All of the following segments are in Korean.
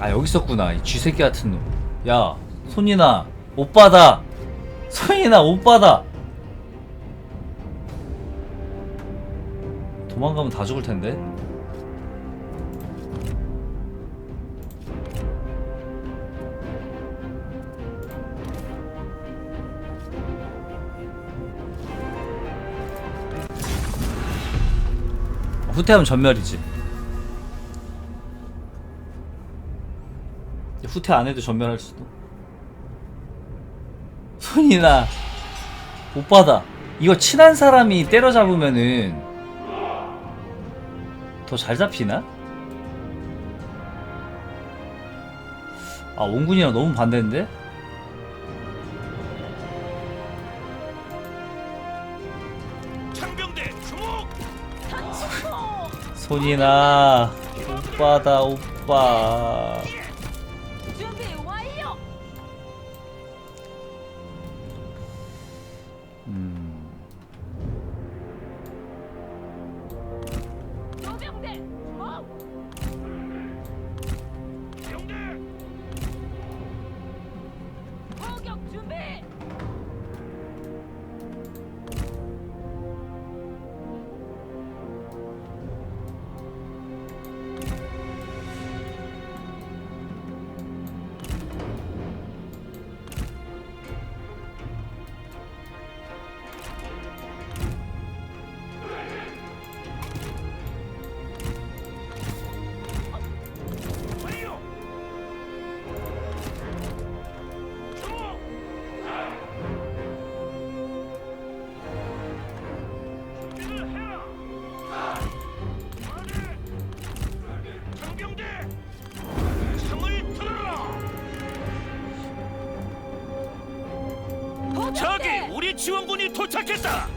아 여기 있었구나. 이 쥐새끼 같은 놈 야 손이나 오빠다. 손이나 오빠다. 도망가면 다 죽을 텐데. 후퇴하면 전멸이지 후퇴 안 해도 전멸할 수도 손이나 오빠다 이거 친한 사람이 때려잡으면은 더 잘 잡히나? 아 원군이랑 너무 반대인데? 손이나 오빠다 오빠 지원군이 도착했다!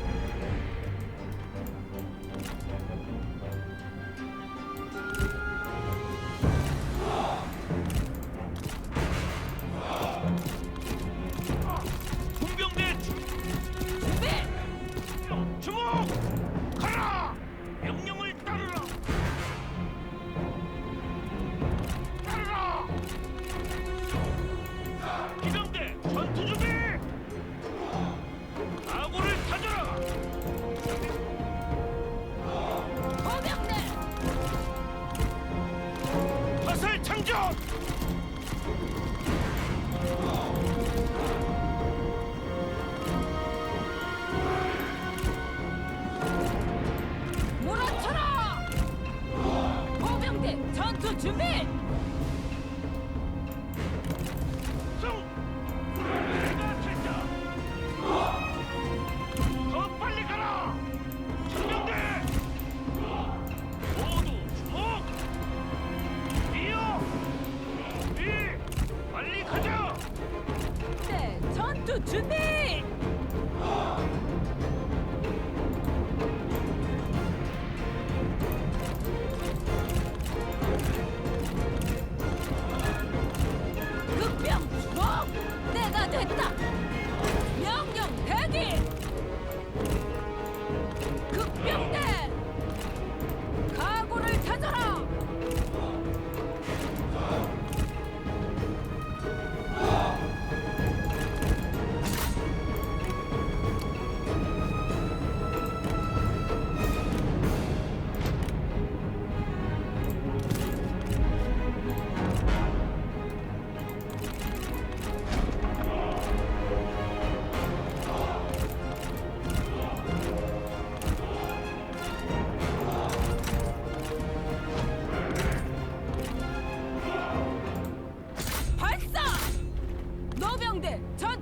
화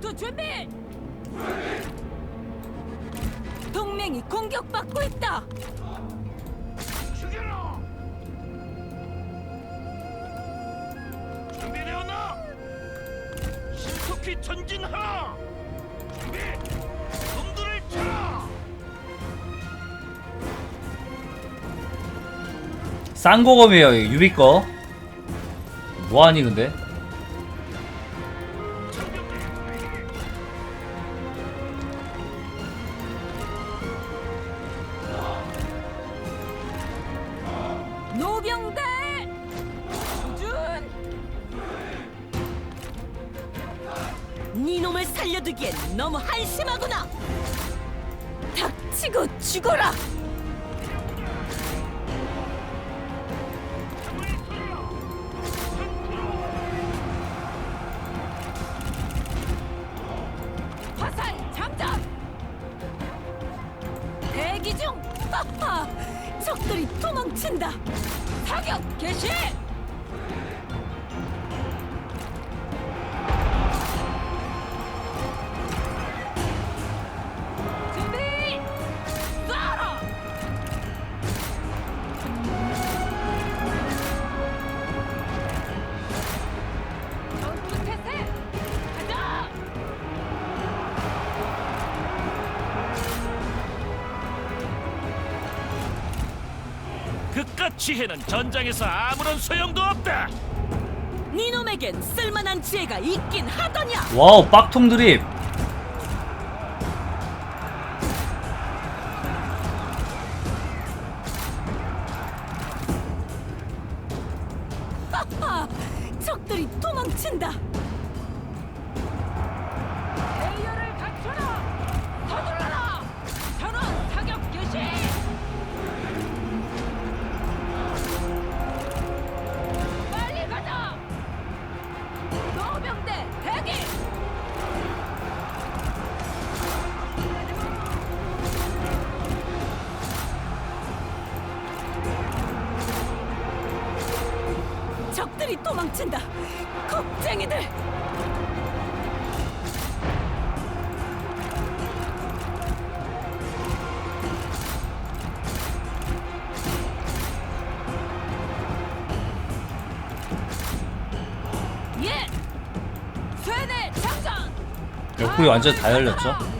전투 준비! 동맹이 공격받고 있다. 죽여라! 준비되었나? 신속히 전진하라! 준비! 놈들을 쳐라! 쌍고검이에요 이거 유비 거 뭐하니 근데 살려두기엔 너무 한심하구나. 닥치고 죽어라. 화살 장전. 대기 중. 하하. 적들이 도망친다. 사격 개시. 그깟 지혜는 전장에서 아무런 소용도 없다. 네 놈에겐 쓸만한 지혜가 있긴 하더냐. 와우 빡통 드립 도망친다. 겁쟁이들. 예. 옆구리 완전 다 열렸죠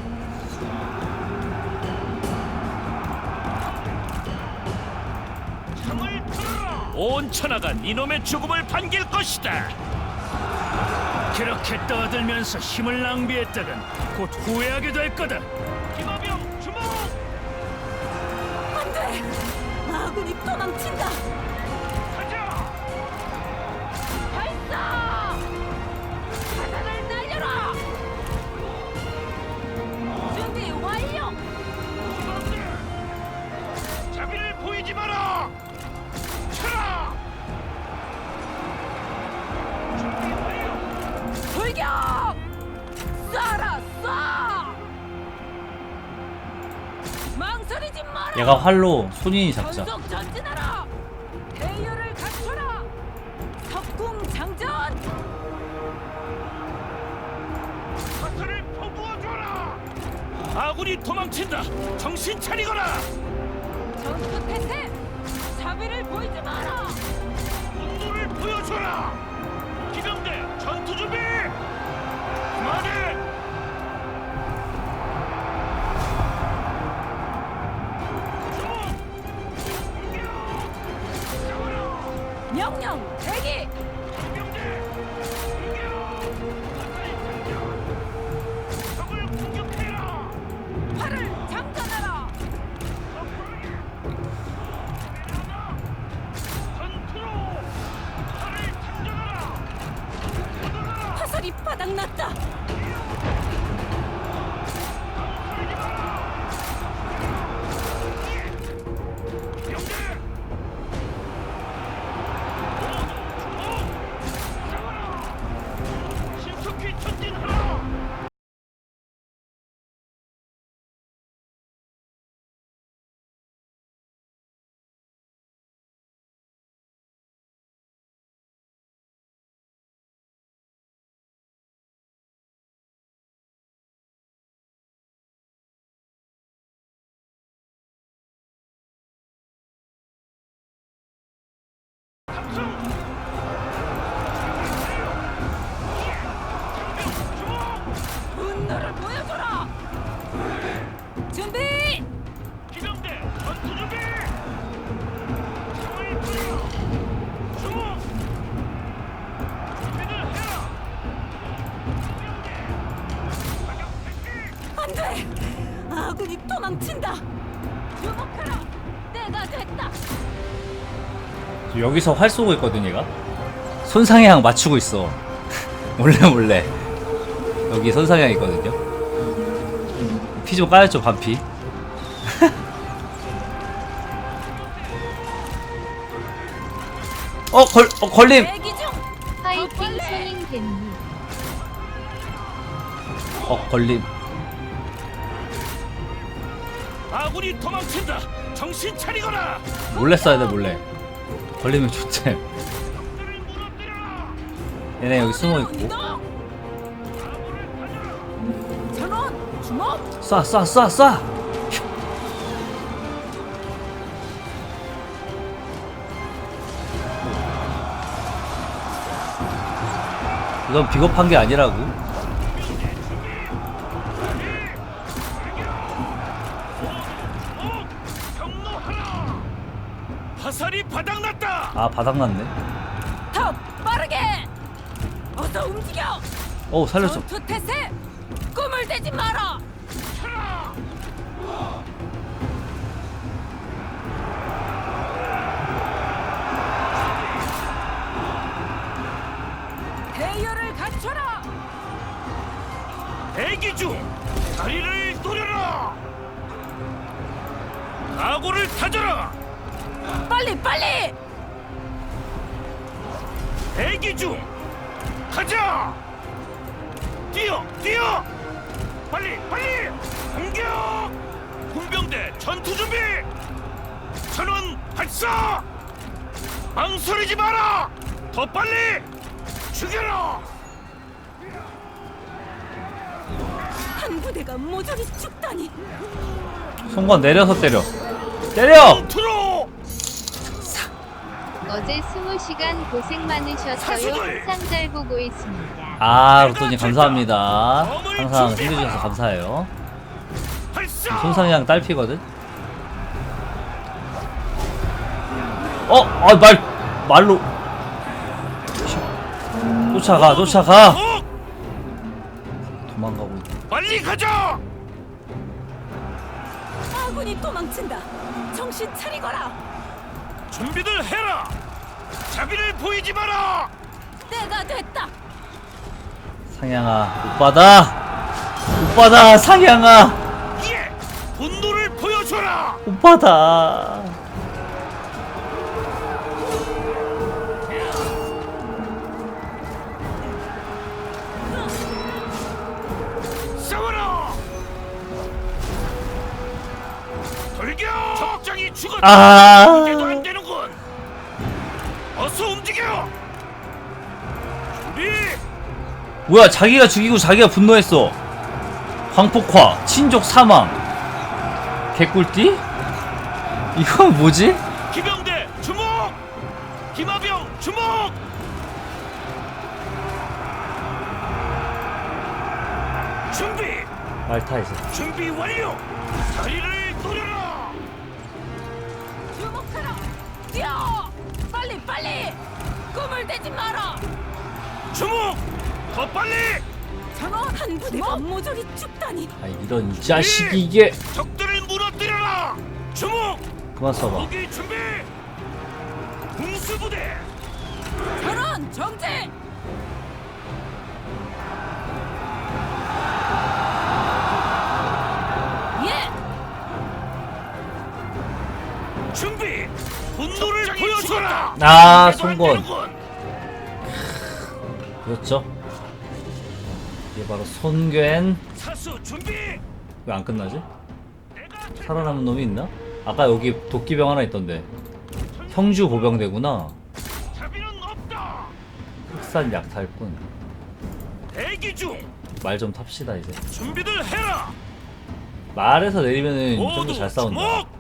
온 천하가 이놈의 죽음을 반길 것이다. 그렇게 떠들면서 힘을 낭비했다간 곧 후회하게 될 거다. 김하병 주목! 안 돼. 아군이 도망친다. 얘가 활로 손인이 잡자 전속 전진하라! 대열을 갖춰라! 석궁 장전! 화살을 퍼부어줘라! 아군이 도망친다! 정신 차리거라! 전투 태세! 자비를 보이지 마라! 분노를 보여줘라! 준비! 기병대 전투 준비! 창을 들어! 주목! 준비를 해라! 기병대 사격 개시! 안 돼! 아군이 도망친다! 주목하라! 때가 됐다! 여기서 활 쏘고 있거든 얘가 손상향 맞추고 있어 몰래 몰래 여기 선상향 있거든요. 피좀 까였죠 반피. 어, 걸, 어, 걸림! 파이팅 손인 겠니 어, 걸림. 아군이 도망친다. 정신 차리거라. 몰래 써야 돼, 몰래. 걸리면 좋대. 얘네 여기 숨어 있고. 쏴, 쏴, 쏴, 쏴! 이건 비겁한 게 아니라고. 화살이 바닥났다. 아, 바닥났네. 더 빠르게. 어서 움직여. 어, 살렸어. 전투 태세. 갖춰라. 대기 중. 다리를 노려라. 각오를 다져라. 빨리 빨리. 대기 중. 가자. 뛰어, 뛰어. 빨리, 빨리. 공격. 군병대 전투 준비. 전원 발사. 망설이지 마라. 더 빨리. 죽여라. 한 부대가 모조리 죽다니. 송건 내려서 때려. 때려! 어제 20시간 고생 많으셨어요! 항상 잘 보고 있습니다 아, 로또님 감사합니다. 항상 힘내주셔서 감사해요. 손상이랑 딸피거든? 어! 아, 말, 말로. 쫓아가, 쫓아가! 어, 도망가고 있다. 빨리 가자. 아군이 도망친다. 정신 차리거라. 준비들 해라. 자비를 보이지 마라. 때가 됐다. 상향아, 오빠다! 오빠다, 상향아! 예. 분노를 보여줘라. 오빠다! 죽었다. 아! 이제도 안 되는군. 어서 움직여. 준비. 뭐야, 자기가 죽이고 자기가 분노했어. 광폭화, 친족 사망. 개꿀띠? 이건 뭐지? 기병대 주목. 김하병 주목. 준비. 말타 이제. 준비 완료. 다리를 노려라. 뛰어. 빨리 빨리. 꿈을 대지 마라. 주목. 더 빨리. 전원 한 부대가 모조리 죽다니. 아 이런 이 자식이 이게 적들을 무너뜨려라. 주목. 그만 써봐 무기 준비. 공수 부대. 전원 정지. 준비. 분노를 보여줘라. 아 송건 되는군. 그렇죠 이게 바로 손괴엔 사수 준비. 왜 안 끝나지? 살아남은 놈이 있나? 아까 여기 도끼병 하나 있던데 형주 보병대구나. 흑산 약탈꾼 대기 중. 말 좀 탑시다 이제 준비들 해라. 말에서 내리면은 좀 더 잘 싸운다 주목.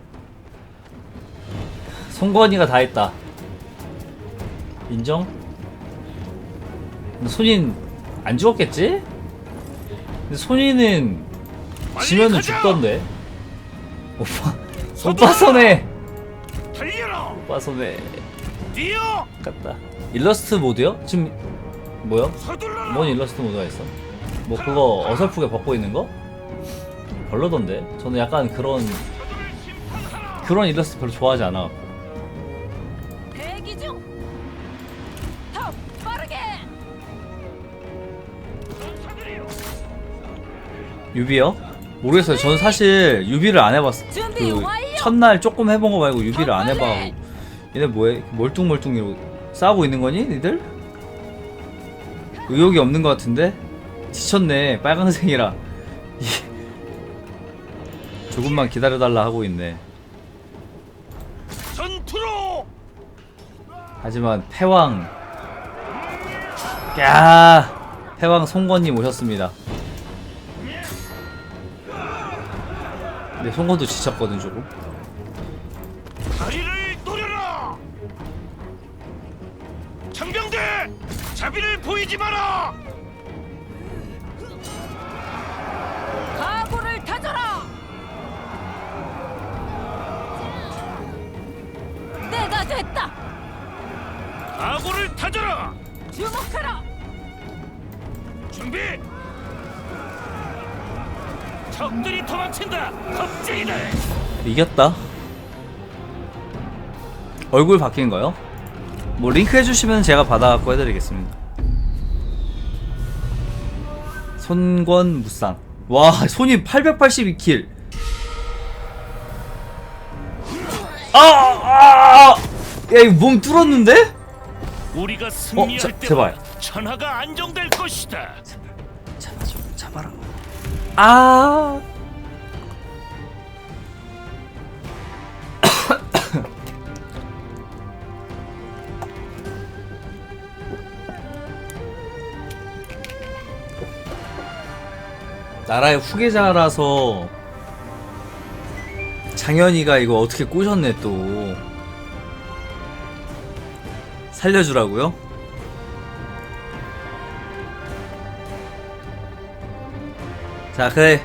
송건이가 다 했다 인정? 근데 손인 안 죽었겠지? 근데 손인은 지면은. 죽던데 오빠. 오빠 손에. 오빠 손에. 같다 일러스트 모드요? 지금 뭐요? 서둘러라. 뭔 일러스트 모드가 있어? 뭐 그거 어설프게 벗고 있는 거? 별로던데 저는 약간 그런. 그런 일러스트 별로 좋아하지 않아 유비요? 모르겠어요. 저는 사실 유비를 안 해봤어. 그! 첫날 조금 해본 거 말고 유비를 안! 해봐고. 얘네 뭐해? 멀뚱멀뚱 이러고 싸우고 있는 거니, 니들? 의욕이 없는 것 같은데? 지쳤네. 빨강색이라. 조금만 기다려달라 하고 있네. 전투로 하지만 패왕 야 패왕 송건님 오셨습니다 근데 송건도 지쳤거든 조금 다리를 노려라 장병대 자비를 보이지 마라 각오를 다져라. 내가 됐다. 각오를 다져라 주목하라. 준비 적들이 도망친다 겁쟁이들 이겼다 얼굴 바뀐 거요? 뭐 링크 해주시면 제가 받아갖고 해드리겠습니다 손권 무쌍 와 손이 882킬 아, 아, 아! 야 이거 몸 뚫었는데? 우리가 어, 승리할 자, 제발. 천하가 안정될 것이다 잡아줘 잡아라 아 나라의 후계자라서 장현이가 이거 어떻게 꼬셨네 또 살려주라고요? 자 그래